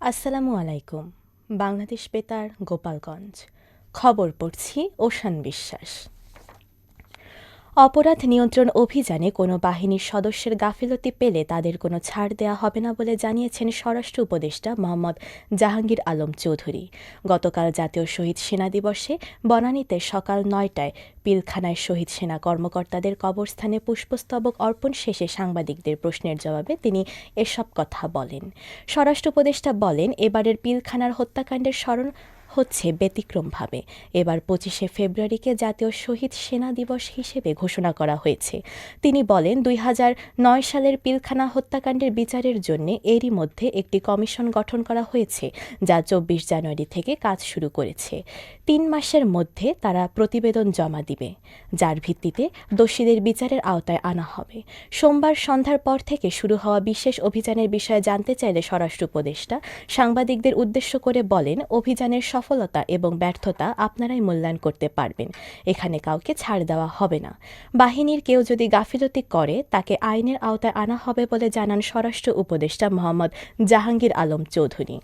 আসসালামু আলাইকুম বাংলাদেশ বেতার গোপালগঞ্জ। খবর পড়ছি ওশান বিশ্বাস। অপরাধ নিয়ন্ত্রণ অভিযানে কোনো বাহিনীর সদস্যের গাফিলতি পেলে তাদের কোনো ছাড় দেওয়া হবে না বলে জানিয়েছেন স্বরাষ্ট্র উপদেষ্টা মোহাম্মদ জাহাঙ্গীর আলম চৌধুরী। গতকাল জাতীয় শহীদ সেনা দিবসে বনানীতে সকাল নয়টায় পিলখানায় শহীদ সেনা কর্মকর্তাদের কবরস্থানে পুষ্পস্তবক অর্পণ শেষে সাংবাদিকদের প্রশ্নের জবাবে তিনি এসব কথা বলেন। স্বরাষ্ট্র উপদেষ্টা বলেন, এবারের পিলখানার হত্যাকাণ্ডের স্মরণ হচ্ছে ব্যতিক্রমভাবে। এবার পঁচিশে ফেব্রুয়ারিকে জাতীয় শহীদ সেনা দিবস হিসেবে ঘোষণা করা হয়েছে। তিনি বলেন, দুই নয় সালের পিলখানা হত্যাকাণ্ডের বিচারের জন্য এরই মধ্যে একটি কমিশন গঠন করা হয়েছে, যা চব্বিশ জানুয়ারি থেকে কাজ শুরু করেছে। তিন মাসের মধ্যে তারা প্রতিবেদন জমা দিবে, যার ভিত্তিতে দোষীদের বিচারের আওতায় আনা হবে। সোমবার সন্ধ্যার পর থেকে শুরু হওয়া বিশেষ অভিযানের বিষয়ে জানতে চাইলে স্বরাষ্ট্র উপদেষ্টা সাংবাদিকদের উদ্দেশ্য করে বলেন, অভিযানের সফলতা এবং ব্যর্থতা আপনারাই মূল্যায়ন করতে পারবেন। এখানে কাউকে ছাড় দেওয়া হবে না। বাহিনীর কেউ যদি গাফিলতি করে, তাকে আইনের আওতায় আনা হবে বলে জানান স্বরাষ্ট্র উপদেষ্টা মোহাম্মদ জাহাঙ্গীর আলম চৌধুরী।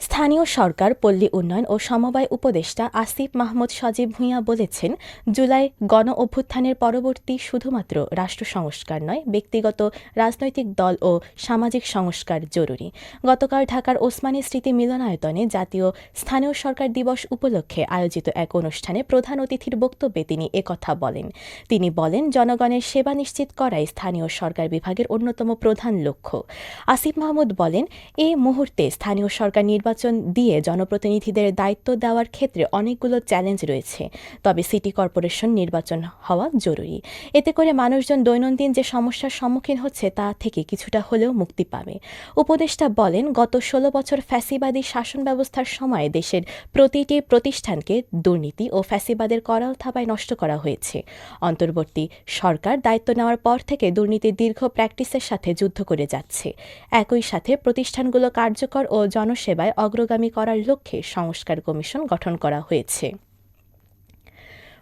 স্থানীয় সরকার, পল্লী উন্নয়ন ও সমবায় উপদেষ্টা আসিফ মাহমুদ সজীব ভূঁইয়া বলেছেন, জুলাই গণ অভ্যুত্থানের পরবর্তী শুধুমাত্র রাষ্ট্র সংস্কার নয়, ব্যক্তিগত রাজনৈতিক দল ও সামাজিক সংস্কার জরুরি। গতকাল ঢাকার ওসমানী স্মৃতি মিলনায়তনে জাতীয় স্থানীয় সরকার দিবস উপলক্ষে আয়োজিত এক অনুষ্ঠানে প্রধান অতিথির বক্তব্যে তিনি একথা বলেন। তিনি বলেন, জনগণের সেবা নিশ্চিত করাই স্থানীয় সরকার বিভাগের অন্যতম প্রধান লক্ষ্য। আসিফ মাহমুদ বলেন, এ মুহূর্তে স্থানীয় সরকার নির্বাচন দিয়ে জনপ্রতিনিধিদের দায়িত্ব দেওয়ার ক্ষেত্রে অনেকগুলো চ্যালেঞ্জ রয়েছে। তবে সিটি কর্পোরেশন নির্বাচন হওয়া জরুরি। এতে করে মানুষজন দৈনন্দিন যে সমস্যার সম্মুখীন হচ্ছে তা থেকে কিছুটা হলেও মুক্তি পাবে। উপদেষ্টা বলেন, গত ষোলো বছর ফ্যাসিবাদী শাসন ব্যবস্থার সময় দেশের প্রতিটি প্রতিষ্ঠানকে দুর্নীতি ও ফ্যাসিবাদের করাল থাবায় নষ্ট করা হয়েছে। অন্তর্বর্তী সরকার দায়িত্ব নেওয়ার পর থেকে দুর্নীতির দীর্ঘ প্র্যাকটিসের সাথে যুদ্ধ করে যাচ্ছে। একই সাথে প্রতিষ্ঠানগুলো কার্যকর ও জনসেবায় অগ্রগামী করার লক্ষ্যে সংস্কার কমিশন গঠন করা হয়েছে।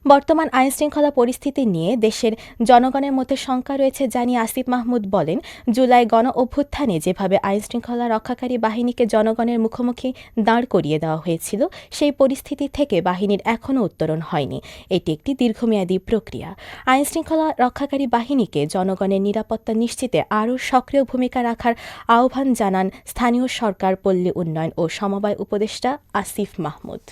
বর্তমান আইনশৃঙ্খলা পরিস্থিতি নিয়ে দেশের জনগণের মধ্যে শঙ্কা রয়েছে জানিয়ে আসিফ মাহমুদ বলেন, জুলাই গণ অভ্যুত্থানে যেভাবে আইনশৃঙ্খলা রক্ষাকারী বাহিনীকে জনগণের মুখোমুখি দাঁড় করিয়ে দেওয়া হয়েছিল, সেই পরিস্থিতি থেকে বাহিনীর এখনও উত্তরণ হয়নি। এটি একটি দীর্ঘমেয়াদী প্রক্রিয়া। আইনশৃঙ্খলা রক্ষাকারী বাহিনীকে জনগণের নিরাপত্তা নিশ্চিতে আরও সক্রিয় ভূমিকা রাখার আহ্বান জানান স্থানীয় সরকার পল্লী উন্নয়ন ও সমবায় উপদেষ্টা আসিফ মাহমুদ।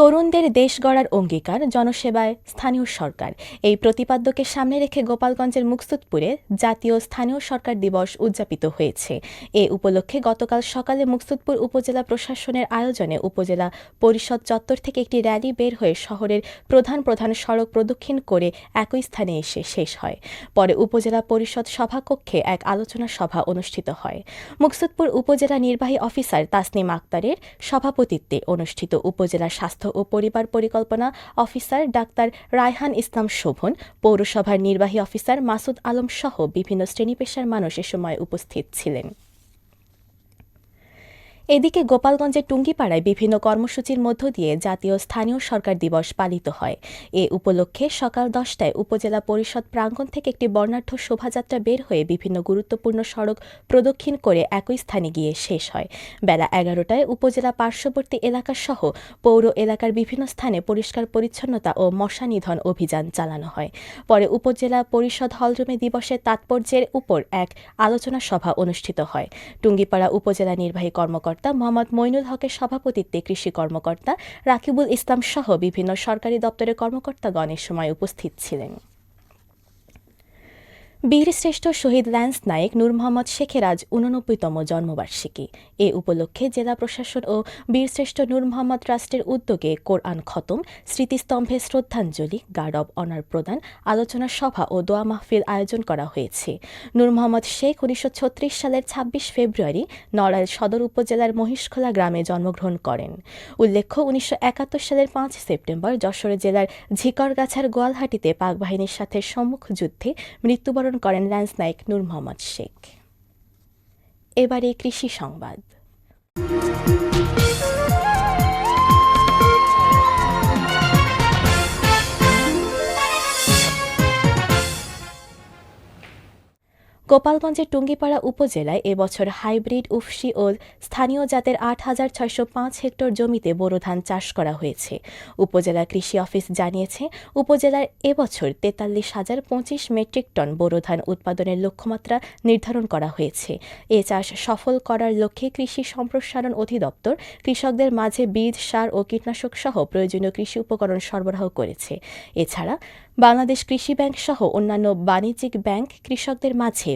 তরুণদের দেশ গড়ার অঙ্গীকার জনসেবায় স্থানীয় সরকার। এই প্রতিপাদ্যকে সামনে রেখে গোপালগঞ্জের মুকসুদপুরে জাতীয় স্থানীয় সরকার দিবস উদযাপিত হয়েছে। এ উপলক্ষে গতকাল সকালে মুকসুদপুর উপজেলা প্রশাসনের আয়োজনে উপজেলা পরিষদ চত্বর থেকে একটি র্যালি বের হয়ে শহরের প্রধান প্রধান সড়ক প্রদক্ষিণ করে একই স্থানে এসে শেষ হয়। পরে উপজেলা পরিষদ সভাকক্ষে এক আলোচনা সভা অনুষ্ঠিত হয়। মুকসুদপুর উপজেলা নির্বাহী অফিসার তাসনিম আক্তারের সভাপতিত্বে অনুষ্ঠিত উপজেলা স্বাস্থ্য ও পরিবার পরিকল্পনা অফিসার ডাক্তার রায়হান ইসলাম শোভন, পৌরসভার নির্বাহী অফিসার মাসুদ আলম সহ বিভিন্ন শ্রেণি পেশার মানুষ এ সময় উপস্থিত ছিলেন। এদিকে গোপালগঞ্জের টুঙ্গিপাড়ায় বিভিন্ন কর্মসূচির মধ্য দিয়ে জাতীয় স্থানীয় সরকার দিবস পালিত হয়। এ উপলক্ষে সকাল দশটায় উপজেলা পরিষদ প্রাঙ্গণ থেকে একটি বর্ণাঢ্য শোভাযাত্রা বের হয়ে বিভিন্ন গুরুত্বপূর্ণ সড়ক প্রদক্ষিণ করে একই স্থানে গিয়ে শেষ হয়। বেলা এগারোটায় উপজেলা পার্শ্ববর্তী এলাকাসহ পৌর এলাকার বিভিন্ন স্থানে পরিষ্কার পরিচ্ছন্নতা ও মশা নিধন অভিযান চালানো হয়। পরে উপজেলা পরিষদ হলরুমে দিবসের তাৎপর্যের উপর এক আলোচনা সভা অনুষ্ঠিত হয়। টুঙ্গিপাড়া উপজেলা নির্বাহী কর্মকর্তা কর্মকর্তা মোহাম্মদ মইনুল হকের সভাপতিত্বে কৃষি কর্মকর্তা রাকিবুল ইসলাম সহ বিভিন্ন সরকারি দপ্তরের কর্মকর্তাগণ এ সময় উপস্থিত ছিলেন। বীরশ্রেষ্ঠ শহীদ ল্যান্স নায়েক নূর মোহাম্মদ শেখের আজ উননব্বইতম জন্মবার্ষিকী। এ উপলক্ষে জেলা প্রশাসন ও বীরশ্রেষ্ঠ নূর মোহাম্মদ ট্রাস্টের উদ্যোগে কোরআন খতম, স্মৃতিস্তম্ভে শ্রদ্ধাঞ্জলি, গার্ড অব অনার প্রদান, আলোচনা সভা ও দোয়া মাহফিল আয়োজন করা হয়েছে। নূর মোহাম্মদ শেখ উনিশশো ছত্রিশ সালের ২৬ ফেব্রুয়ারি নড়াইল সদর উপজেলার মহিষখোলা গ্রামে জন্মগ্রহণ করেন। উল্লেখ্য, উনিশশো একাত্তর সালের পাঁচ সেপ্টেম্বর যশোর জেলার ঝিকরগাছার গোয়ালহাটিতে পাক বাহিনীর সাথে সম্মুখ যুদ্ধে মৃত্যুবরণ করেন নাইক নূর মোহাম্মদ শেখ। এবারে কৃষি সংবাদ। গোপালগঞ্জের টুঙ্গিপাড়া উপজেলায় এবছর হাইব্রিড উফসি ও স্থানীয় জাতের আট হাজার ছয়শো পাঁচ হেক্টর জমিতে বোরো ধান চাষ করা হয়েছে। উপজেলা কৃষি অফিস জানিয়েছে, উপজেলার এবছর তেতাল্লিশ হাজার পঁচিশ মেট্রিক টন বোরো ধান উৎপাদনের লক্ষ্যমাত্রা নির্ধারণ করা হয়েছে। এ চাষ সফল করার লক্ষ্যে কৃষি সম্প্রসারণ অধিদপ্তর কৃষকদের মাঝে বীজ, সার ও কীটনাশক সহ প্রয়োজনীয় কৃষি উপকরণ সরবরাহ করেছে। এছাড়া বাংলাদেশ কৃষি ব্যাংক সহ অন্যান্য বাণিজ্যিক ব্যাংক কৃষকদের মাঝে